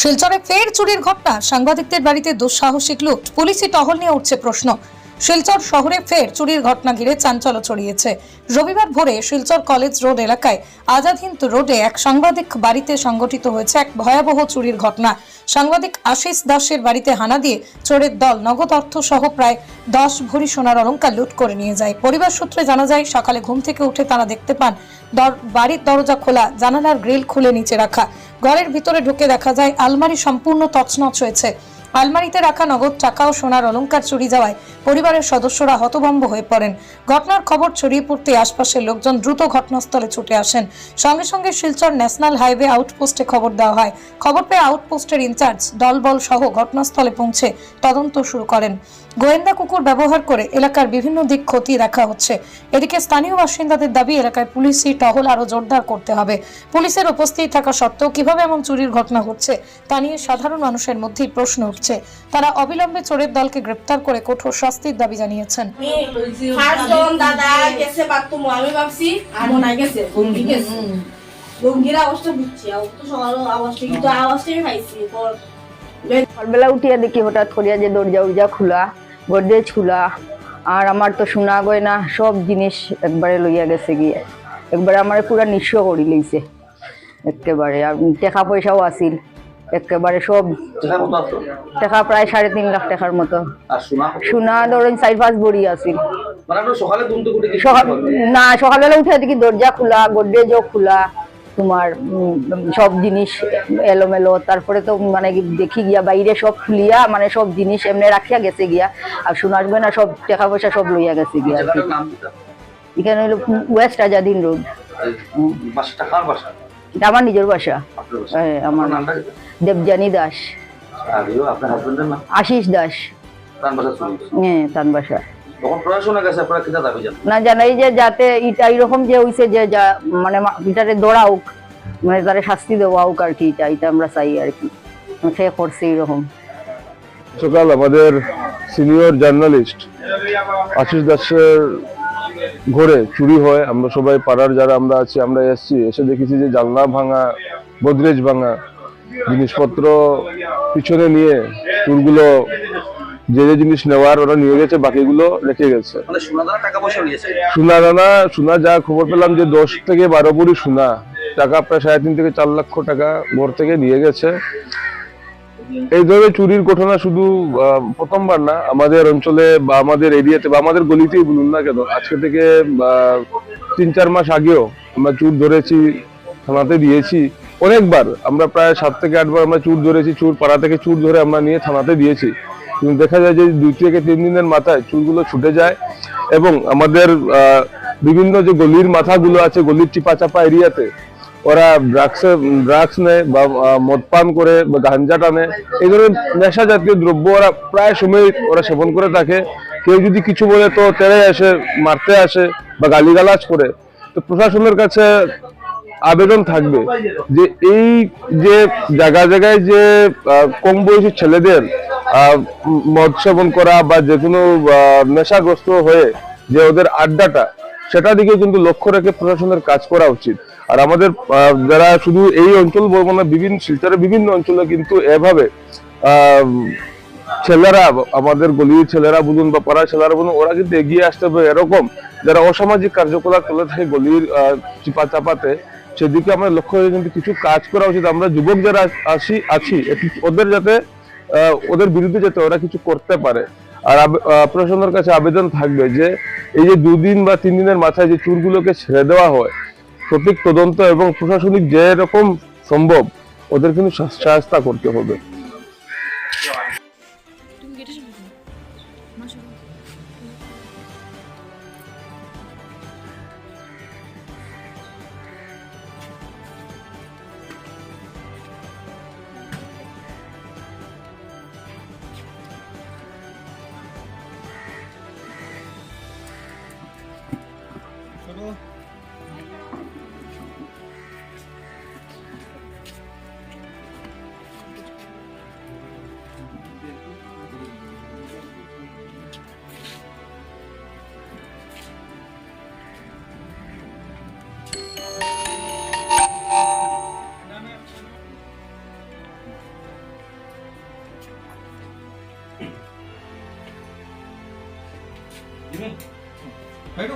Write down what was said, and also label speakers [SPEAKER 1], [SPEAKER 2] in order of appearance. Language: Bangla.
[SPEAKER 1] শিলচরে ফের চুরির ঘটনা। সাংবাদিকদের বাড়িতে দুঃসাহসিক লুট। পুলিশি টহল নিয়ে উঠছে প্রশ্ন। শিলচর শহরে ফের চুরির ঘটনা ঘিরে চাঞ্চল্য ছড়িয়েছে। রবিবার ভোরে শিলচর কলেজ রোড এলাকায় আজাদ হিন্দ রোডে এক সাংবাদিক বাড়িতে সংঘটিত হয়েছে এক ভয়াবহ চুরির ঘটনা। সাংবাদিক আশিস দাসের বাড়িতে হানা দিয়ে চোরের দল নগদ অর্থ সহ প্রায় দশ ভরি সোনার অলংকার লুট করে নিয়ে যায়। পরিবার সূত্রে জানা যায়, সকালে ঘুম থেকে উঠে তারা দেখতে পান বাড়ির দরজা খোলা, জানালার গ্রিল খুলে নিচে রাখা। ঘরের ভিতরে ঢুকে দেখা যায়, আলমারি সম্পূর্ণ তছনছ হয়েছে। আলমারিতে রাখা নগদ টাকা ও সোনার অলংকার চুরি যাওয়ায় পরিবারের সদস্যরা হতভম্ব হয়ে পড়েন। ঘটনার খবর ছড়িয়ে পড়তে আশপাশের লোকজন দ্রুত ঘটনাস্থলে ছুটে আসেন। সঙ্গে সঙ্গে শিলচর ন্যাশনাল হাইওয়ে আউটপোস্টে খবর দেওয়া হয়। খবর পেয়ে আউটপোস্টের ইনচার্জ দলবল সহ ঘটনাস্থলে পৌঁছে তদন্ত শুরু করেন। গোয়েন্দা কুকুর ব্যবহার করে এলাকার বিভিন্ন দিক খতিয়ে দেখা হচ্ছে। এদিকে স্থানীয় বাসিন্দাদের দাবি, এলাকায় পুলিশি টহল আরও জোরদার করতে হবে। পুলিশের উপস্থিত থাকা সত্ত্বেও কীভাবে এমন চুরির ঘটনা ঘটছে, তা নিয়ে সাধারণ মানুষের মধ্যেই প্রশ্ন উঠছে। তারা অবিলম্বে চোরের দলকে গ্রেপ্তার করে কঠোর শাস্তির দাবি জানিয়েছেন।
[SPEAKER 2] আমি ফার্স্ট যখন দাদা গেছে আমি ভাবছি গেছে। গঙ্গি গেছে গঙ্গির আওয়াজটা বুঝছি। আর তো সকাল আওয়াজটা কিন্তু আওয়াজটাই পাইছি।
[SPEAKER 3] সকালবেলা উঠিয়া দেখি হঠাৎ করিয়া যে দরজা উরজা খোলা গডরেজ খোলা আর আমার তো সোনা গয়না সব জিনিস একবারে লইয়া গেছে গিয়ে। একবারে আমার পুরা নিঃস্ব করি লইছে। একেবারে আর টাকা পয়সাও আছিল। একেবারে সব
[SPEAKER 4] টাকা
[SPEAKER 3] প্রায় সাড়ে তিন লাখ টাকার মতো।
[SPEAKER 4] সোনা?
[SPEAKER 3] ধরেন চার পাঁচ ভরি আছিল
[SPEAKER 4] মানে
[SPEAKER 3] না সকালবেলা উঠে দেখি দরজা খোলা গডরেজও খোলা তোমার সব জিনিস এলোমেলো। তারপরে তো মানে দেখি গিয়া বাইরে সব খুলিয়া মানে সব জিনিস এমনি রাখিয়া গেছে গিয়া। আর সোনার না সব টাকা পয়সা সব লইয়া গেছে গিয়া। এখানে হলো ওয়েস্ট আজাদিন রোড।
[SPEAKER 4] টাকার বাসা?
[SPEAKER 3] এটা আমার নিজের বাসা। হ্যাঁ, আমার দেবজানী দাস। আশিস দাস। হ্যাঁ তার বাসা। না জানাই যে যাতে এটা এরকম যে হইছে যে যা মানে মা- এটারে দৌড়াউক মানে তারে শাস্তি দেওয়া হোক আর কি এটা এটা আমরা চাই আর কি। সে করছে এরকম
[SPEAKER 5] সকাল আমাদের সিনিয়র জার্নালিস্ট আশিস দাসের ঘরে চুরি হয়। আমরা সবাই পাড়ার যারা আমরা আছি আমরা এসছি এসে দেখেছি যে জানলা ভাঙা গোদরেজ ভাঙা জিনিসপত্র পিছনে নিয়ে চুরগুলো যে যে জিনিস নেওয়ার ওরা নিয়ে গেছে বাকিগুলো রেখে গেছে।
[SPEAKER 4] মানে সোনা
[SPEAKER 5] দানা সোনা যা খবর পেলাম যে দশ থেকে বারো ভরি সোনা টাকা প্রায় সাড়ে তিন থেকে চার লক্ষ টাকা ঘর থেকে নিয়ে গেছে। এই ধরনের চুরির ঘটনা শুধু প্রথমবার না, আমাদের অঞ্চলে বা আমাদের এরিয়াতে বা আমাদের গলিতেই বলুন না কেন, আজকে থেকে তিন চার মাস আগেও আমরা চুর ধরেছি, থানাতে দিয়েছি, অনেকবার, আমরা প্রায় সাত থেকে আটবার আমরা চুর ধরেছি, চুর পাড়া থেকে চুর ধরে আমরা নিয়ে থানাতে দিয়েছি। কিন্তু দেখা যায় যে দুই থেকে তিন দিনের মাথায় চুরগুলো ছুটে যায় এবং আমাদের বিভিন্ন যে গলির মাথাগুলো আছে, গলির চিপা চাপা এরিয়াতে ওরা ড্রাগস ড্রাগস নেয় বা আহ, মদ পান করে বা গাঞ্জা টানে। এই ধরনের নেশা জাতীয় দ্রব্য ওরা প্রায় সময় ওরা সেবন করে থাকে। কেউ যদি কিছু বলে তো তেড়ে আসে মারতে আসে বা গালিগালাজ করে। তো প্রশাসনের কাছে আবেদন থাকবে যে এই যে জায়গা জায়গায় যে কম বয়সী ছেলেদের মদ সেবন করা বা যে কোনো নেশাগ্রস্ত হয়ে যে ওদের আড্ডাটা সেটা দিকে কিন্তু লক্ষ্য রেখে প্রশাসনের কাজ করা উচিত। আর আমাদের যারা শুধু এই অঞ্চল বলব না, বিভিন্ন শিলচরের বিভিন্ন অঞ্চলে কিন্তু এভাবে ছেলেরা, আমাদের গলির ছেলেরা বলুন বা পাড়ার ছেলেরা বলুন, ওরা কিন্তু এগিয়ে আসতে হবে এরকম। যারা অসামাজিক কার্যকলাপ চলে থাকে গলির চিপা চাপাতে, সেদিকে আমরা লক্ষ্য রেখে কিন্তু কিছু কাজ করা উচিত। আমরা যুবক যারা আসি আছি ওদের যাতে ওদের বিরুদ্ধে যাতে ওরা কিছু করতে পারে। আর প্রশাসনের কাছে আবেদন থাকবে যে, এই যে দুদিন বা তিন দিনের মাথায় যে চুরগুলোকে ছেড়ে দেওয়া হয় সঠিক তদন্ত এবং প্রশাসনিক যে রকম সম্ভব ওদের কিন্তু সাহায্যতা করতে হবে।
[SPEAKER 6] Oh. 嗯，白肉。